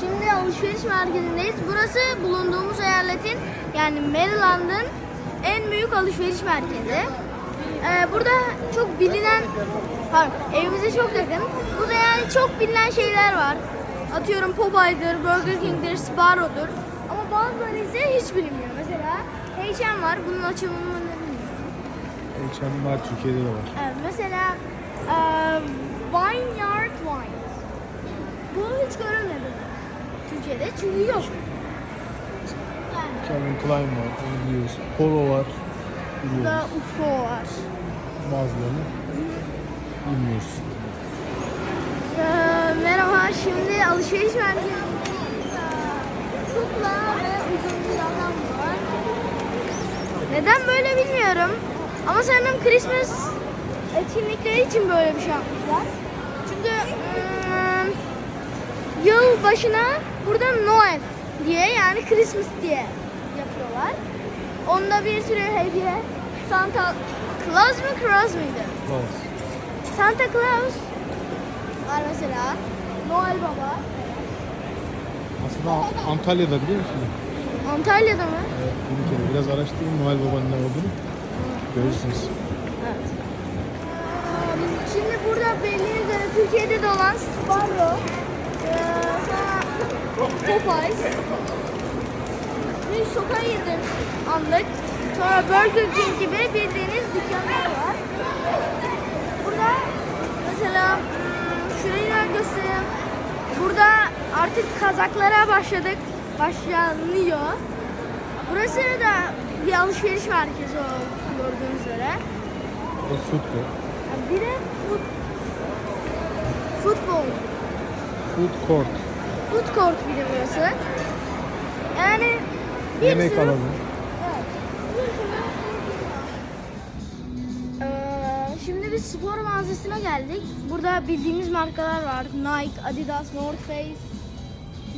Şimdi alışveriş merkezindeyiz. Burası bulunduğumuz eyaletin yani Maryland'ın en büyük alışveriş merkezi. Ee, burada çok bilinen, pardon, evimize çok yakın. Burada yani çok bilinen şeyler var. Atıyorum Popeyes'dir, Burger King'dir, Sbarro'dur. Ama bazıları ise hiç bilinmiyor. Mesela H&M var. Bunun açılımını. H&M var Türkiye'de de var. Evet, mesela e, Vineyard Wine. Bu hiç görülmedi Türkiye'de çünkü yok. Yani Calvin Klein var, onu biliyoruz. Polo var, burada biliyoruz. UFO var. Bazılarını bilmiyoruz. Ee, merhaba, şimdi alışveriş merkezinde kukla ve uzun bir adam var. Neden böyle bilmiyorum. Ama sanırım Christmas etkinlikleri için böyle bir şey yapmışlar. Çünkü ım, yıl başına burada Noel diye yani Christmas diye yapıyorlar. Onda bir sürü hediye. Santa Claus mu Claus muydu? Claus. Santa Claus var mesela. Noel Baba. Aslında Antalya'da biliyor musun? Antalya'da mı? Evet, bir kere biraz araştırın Noel Baba'nın ne olduğunu. Görürsünüz. Evet. Şimdi burada belli üzere Türkiye'de de olan Sparrow, sonra Popeyes, bir Şokayır'dır anlık. Sonra Burger King gibi bildiğiniz dükkanlar var. Burada mesela şurayı da göstereyim. Burada artık kazaklara başladık. Başlanıyor. Burası da bir alışveriş merkezi o gördüğünüz üzere. O futbol. Bir de fut, futbol, Food court. food court de burası. Yani bir Yemek sürü- alanı. Evet. Ee, şimdi biz spor mağazasına geldik. Burada bildiğimiz markalar var. Nike, Adidas, North Face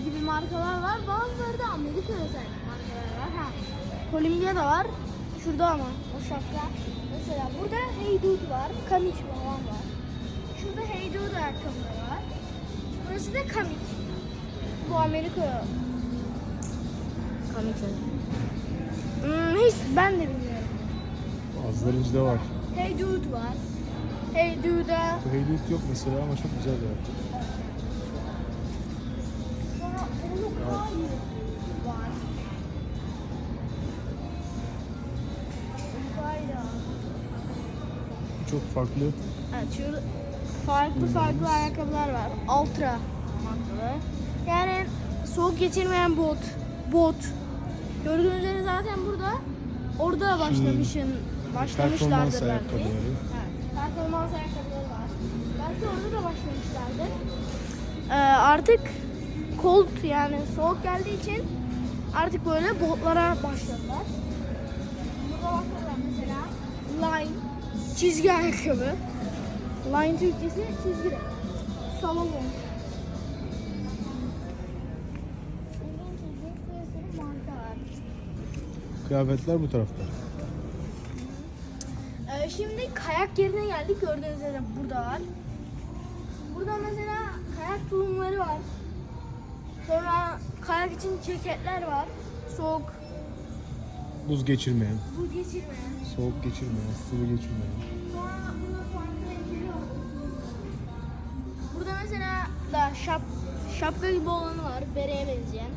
gibi markalar var. Bazıları da Amerika özel markalar var. Ha. Columbia da var. Şurada ama o şapka. Mesela burada Hey Dude var. Kamich falan var. Şurada Hey Dude ayakkabıları var. Burası da Kamich. Bu Amerika. Kamich. Hmm, hiç ben de bilmiyorum. Bazılarıncı da var. Hey Dude var. Hey Dude'a Bu Heylut yok mesela ama çok güzel bir yaptı. sonra var. Çok farklı. Evet şurada farklı farklı ayakkabılar var. Ultra markalı. Yani soğuk geçirmeyen bot. Bot. Gördüğünüz üzere zaten burada. Orada başlamışın, başlamışlardır belki. ayakkabıları. Evet, performans ayakkabıları var. Belki orada da başlamışlardır. Ee, artık cold yani soğuk geldiği için artık böyle botlara başladılar. Burada bakıyorlar mesela line çizgi ayakkabı. Line Türkçesi çizgi renk. Var. Kıyafetler bu tarafta. Ee, şimdi kayak yerine geldik. Gördüğünüz üzere burada var. Burada mesela kayak tulumları var. Sonra kayak için ceketler var. Soğuk, Buz geçirmeyen, buz geçirmeyen. soğuk geçirmeyen, sıvı geçirmeyen. Sonra şapka gibi olanı var. Bereye benzeyen.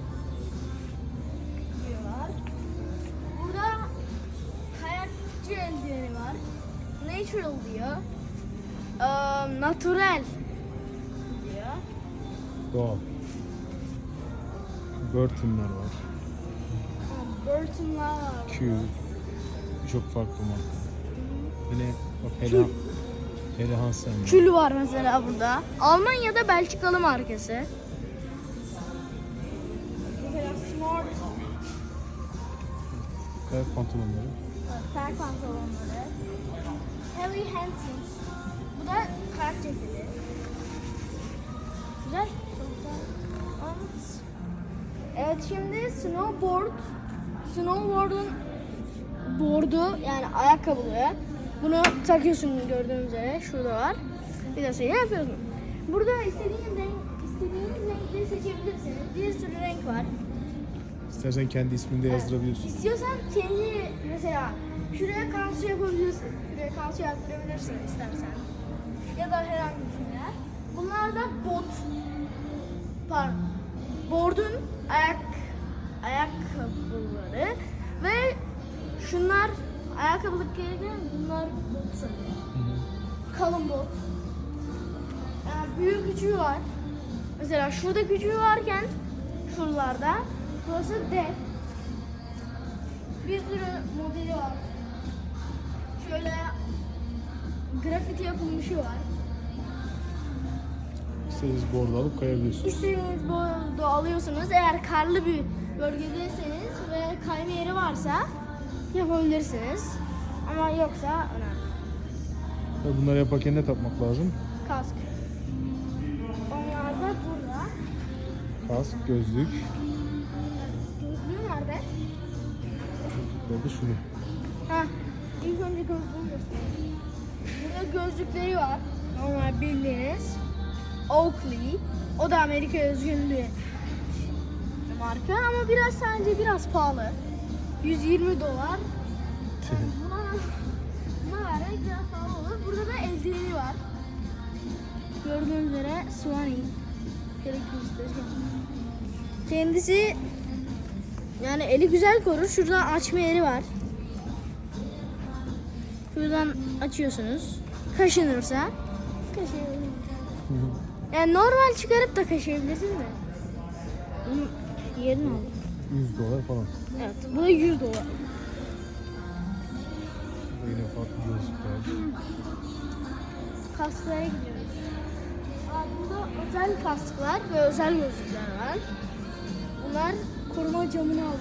Diyorlar. Burada kayakçı eldiveni var. Natural diyor. Ee, natural diyor. Doğal. Burton'lar var. Burton'lar var. Q. Birçok farklı marka. Yine bak Hela, Hela Hansen. Kül var mesela burada. Almanya'da Belçikalı markası. Kayak pantolonları. Kayak pantolonları. Helly Hansen. Bu da kayak ceketi. Güzel. Evet. Şimdi snowboard. Snowboard'un board'u yani ayakkabılığı. Bunu takıyorsun gördüğünüz üzere. Şurada var. Bir de şey yapıyorsun. Burada istediğin renk, istediğiniz renkleri seçebilirsiniz. Bir İstersen kendi ismini de yazdırabiliyorsun. İstiyorsan kendi mesela şuraya kansu yapabilirsin. Şuraya kansu yaptırabilirsin istersen. Ya da herhangi bir şeye. Bunlar da bot. Pardon. Board'un ayak ayakkabıları ve şunlar ayakkabılık gelirken bunlar bot sanırım. Kalın bot. Yani büyük küçüğü var. Mesela şurada küçüğü varken şuralarda burası dev. Bir sürü modeli var. Şöyle grafiti yapılmışı var. İstediğiniz board'u alıp kayabiliyorsun. İstediğiniz boyda alıyorsunuz. Eğer karlı bir bölgedeyseniz ve kayma yeri varsa yapabilirsiniz. Ama yoksa önemli. Bunları yaparken ne takmak lazım? Kask. Onlar da burada. Kask, gözlük. Burada şunu. Ha, ilk önce gözlüğünü göstereyim. Burada gözlükleri var. Normal bildiğiniz. Oakley. O da Amerika özgün bir marka ama biraz sence biraz pahalı. 120 dolar. Yani buna, buna biraz pahalı olur. Burada da eldiveni var. Gördüğünüz üzere Swanee. Kendisi yani eli güzel korur. Şuradan açma yeri var. Şuradan açıyorsunuz. Kaşınırsa hı. Yani normal çıkarıp da kaşıyabilirsiniz de. Bunun yerini al. 100 dolar falan. Evet. Bu da 100 dolar. Yine farklı gözlükler. Kasklara gidiyoruz. Aa, burada özel kasklar ve özel gözlükler var. Bunlar koruma camını alıyor.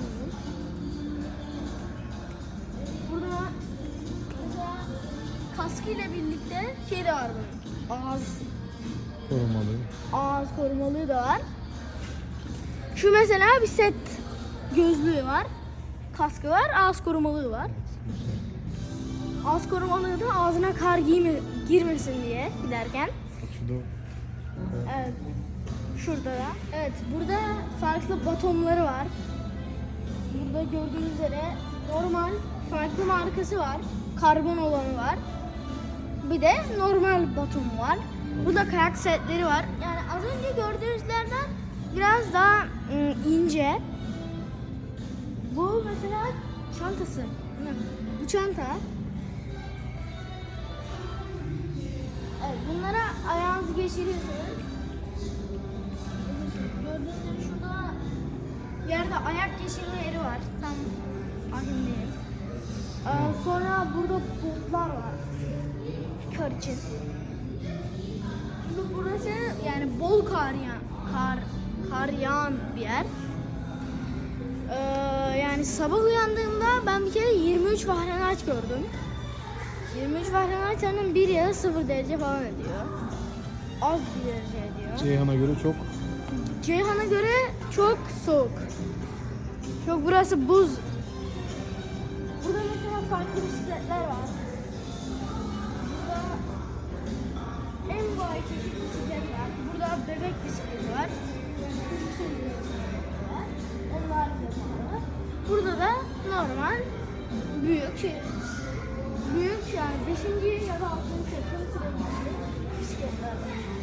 Burada mesela kaskı ile birlikte şey de var bunun. Ağız Korumalı. ağız korumalığı da var. Şu mesela bir set gözlüğü var. Kaskı var, ağız korumalığı var. Ağız korumalığı da ağzına kar giyme, girmesin diye giderken. Bak şurada Evet. Şurada da. Evet, burada farklı batonları var. Burada gördüğünüz üzere normal farklı markası var. Karbon olanı var. Bir de normal baton var. Burada kayak setleri var. Yani az önce gördüğünüzlerden biraz daha ım, ince. Bu mesela çantası. Bu çanta. Evet, bunlara ayağınızı geçiriyorsunuz. Şurada yerde ayak yeri var. Tam ahimliyim. Ee, sonra burada botlar var. Kar için. Şimdi burası yani bol kar yağan, kar, kar yağan bir yer. Ee, yani sabah uyandığımda ben bir kere 23 Fahrenheit gördüm. 23 Fahrenheit sanırım 1 ya da 0 derece falan ediyor. Az bir derece ediyor. Ceyhan'a göre çok Ceyhan'a göre çok soğuk. Çok burası buz. Burada mesela farklı bisikletler var. Burada en vay çeşit bisiklet var. Burada bebek bisikleti var. Var. Onlar da pahalı. Burada da normal büyük şey. Büyük yani 5. ya da 6. sınıfın sürekli bisikletler var.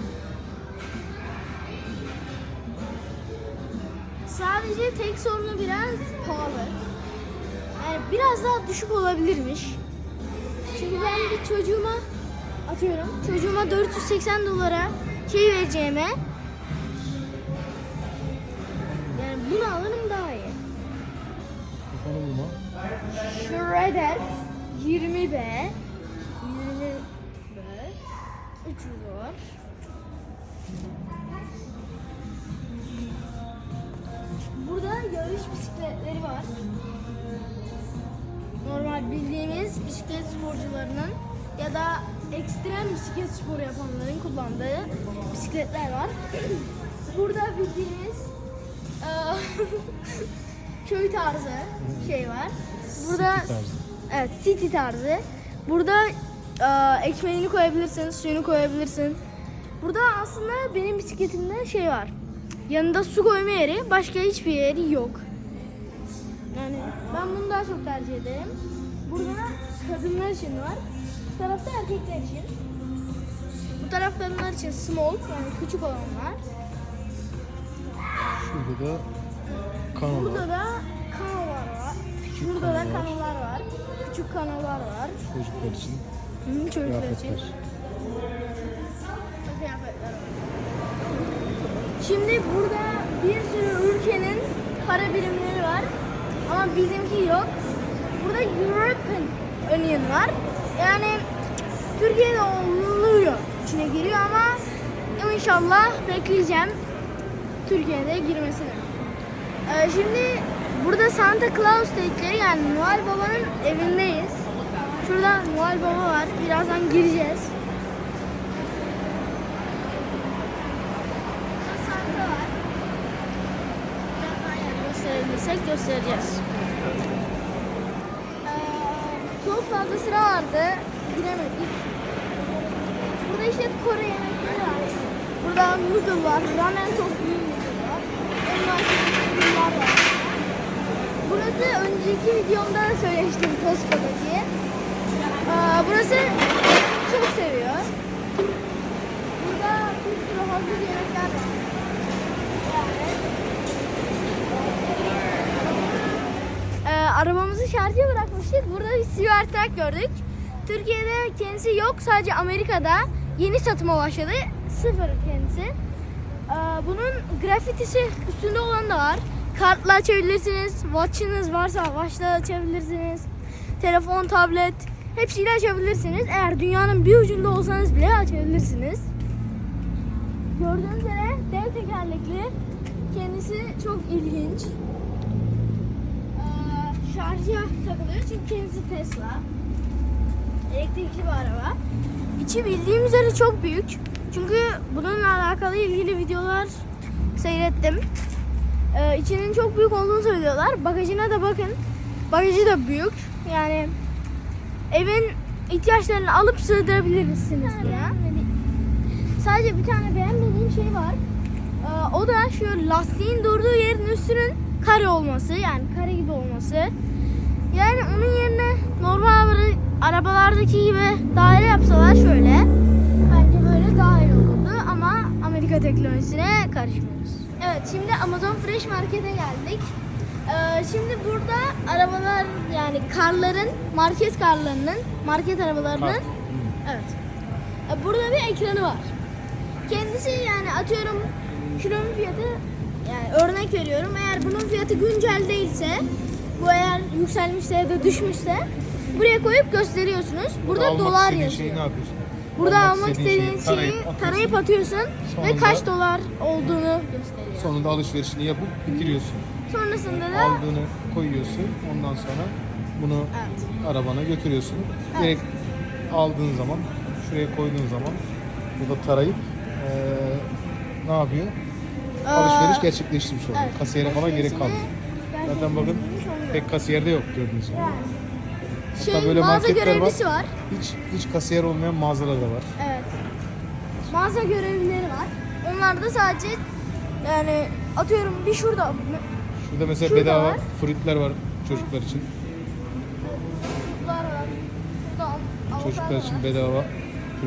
Sadece tek sorunu biraz pahalı. Yani biraz daha düşük olabilirmiş. Çünkü ben bir çocuğuma atıyorum. Çocuğuma 480 dolara şey vereceğime yani bunu alırım daha iyi. kafanı vurma. Shredder 20 B 20 B 300 dolar. Burada yarış bisikletleri var. Normal bildiğimiz bisiklet sporcularının ya da ekstrem bisiklet sporu yapanların kullandığı bisikletler var. Burada bildiğimiz eee, köy tarzı şey var. Burada City tarzı. evet city tarzı. Burada eee, ekmeğini koyabilirsin, suyunu koyabilirsin. Burada aslında benim bisikletimde şey var. Yanında su koyma yeri, başka hiçbir yeri yok. Yani ben bunu daha çok tercih ederim. Burada kadınlar için var. Bu tarafta erkekler için. Bu taraf kadınlar için small yani küçük olanlar. Şurada da kanal Burada var. da kanolar var. Küçük Burada da kanolar var. Küçük kanolar var. Çocuklar için Hı, çocuklar için. kıyafetler. Kıyafetler var. Şimdi burada bir sürü ülkenin para birimleri var. Ama bizimki yok. Burada European Union var. Yani Türkiye'de oluyor. içine giriyor ama inşallah bekleyeceğim Türkiye'de girmesini. Ee, şimdi burada Santa Claus dedikleri yani Noel Baba'nın evindeyiz. Şurada Noel Baba var. Birazdan gireceğiz. Burada Santa var. Birazdan yani gösterebilirsek göstereceğiz. Ee, çok fazla sıra vardı. Giremedik. Burada işte Kore yemekleri var. Burada noodle var. Ramen büyük noodle var. Ondan sonra var. Burası önceki videomda da söylemiştim Costco'daki. Aa, burası çok seviyor. Burada bir sürü hazır yemekler var. Yani. Ee, arabamızı şarja bırakmıştık. Burada bir Cybertruck gördük. Türkiye'de kendisi yok. Sadece Amerika'da yeni satıma başladı. Sıfır kendisi. Ee, bunun grafitisi üstünde olan da var. Kartla açabilirsiniz. Watch'ınız varsa watch'la açabilirsiniz. Telefon, tablet hepsiyle açabilirsiniz. Eğer dünyanın bir ucunda olsanız bile açabilirsiniz. Gördüğünüz üzere dev tekerlekli. Kendisi çok ilginç. Şarja takılıyor çünkü kendisi Tesla. Elektrikli bir araba. İçi bildiğim üzere çok büyük. Çünkü bununla alakalı ilgili videolar seyrettim. Ee, içinin çok büyük olduğunu söylüyorlar. Bagajına da bakın. Bagajı da büyük. Yani evin ihtiyaçlarını alıp sığdırabilirsiniz buraya. Sadece bir tane beğenmediğim şey var. Ee, o da şu lastiğin durduğu yerin üstünün kare olması. Yani kare gibi olması. Yani onun yerine normal ara- arabalardaki gibi daire yapsalar şöyle. Bence böyle daha iyi olurdu ama Amerika teknolojisine karışmıyoruz. Evet şimdi Amazon Fresh Market'e geldik. Ee, şimdi burada arabalar yani karların, market karlarının, market arabalarının Kart. Evet. E, Burada bir ekranı var. Kendisi yani atıyorum şunun fiyatı yani örnek veriyorum eğer bunun fiyatı güncel değilse bu eğer yükselmişse ya da düşmüşse buraya koyup gösteriyorsunuz. Burada almak dolar yazıyor. Şeyi ne yapıyorsun? Burada almak istediğin şeyi tarayıp tarayıp, atıyorsun. atıyorsun ve Sonunda- kaç dolar olduğunu gösteriyor. Sonunda alışverişini yapıp bitiriyorsun. Sonrasında da Aldığını koyuyorsun. Ondan sonra bunu evet. arabana götürüyorsun. Evet. Direkt aldığın zaman, şuraya koyduğun zaman burada tarayıp eee, ne yapıyor? Alışveriş Ee, gerçekleştirmiş oluyor. evet, Kasiyere falan gerek kalmıyor. Zaten bakın. Pek kasiyerde yok gördüğünüz gibi. Yani. Hatta Şey, böyle mağaza marketler var. görevlisi var. Hiç hiç kasiyer olmayan mağazalar da var. Evet. Mağaza görevlileri var. Onlar da sadece yani atıyorum bir şurada Şurada mesela Şurada bedava var. fruitler var çocuklar için. çocuklar var. Şurada Çocuklar için var. bedava bu